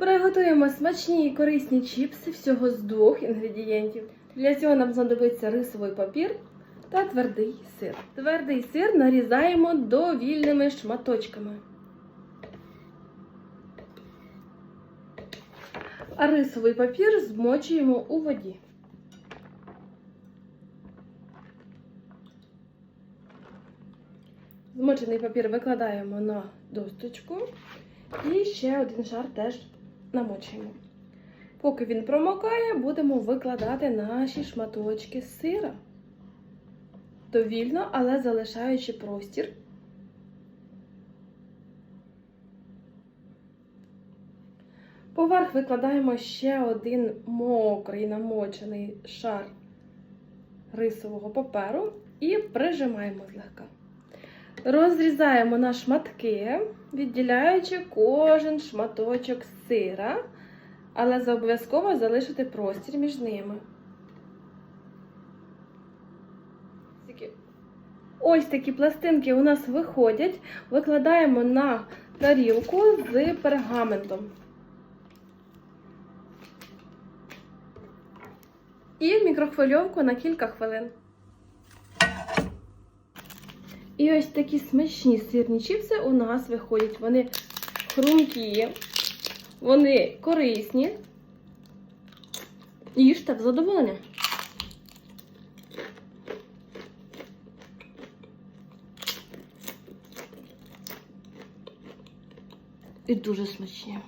Приготуємо смачні і корисні чіпси всього з двох інгредієнтів. Для цього нам знадобиться рисовий папір та твердий сир. Твердий сир нарізаємо довільними шматочками. А рисовий папір змочуємо у воді. Змочений папір викладаємо на досточку і ще один шар теж намочуємо. Поки він промокає, будемо викладати наші шматочки сира. Довільно, але залишаючи простір. Поверх викладаємо ще один мокрий намочений шар рисового паперу і прижимаємо злегка. Розрізаємо на шматки, відділяючи кожен шматочок сира, але обов'язково залишити простір між ними. Ось такі пластинки у нас виходять, викладаємо на тарілку з пергаментом. І в мікрохвильовку на кілька хвилин. І ось такі смачні сирні чіпси у нас виходять. Вони хрумкі, вони корисні. Їжте в задоволення. І дуже смачні.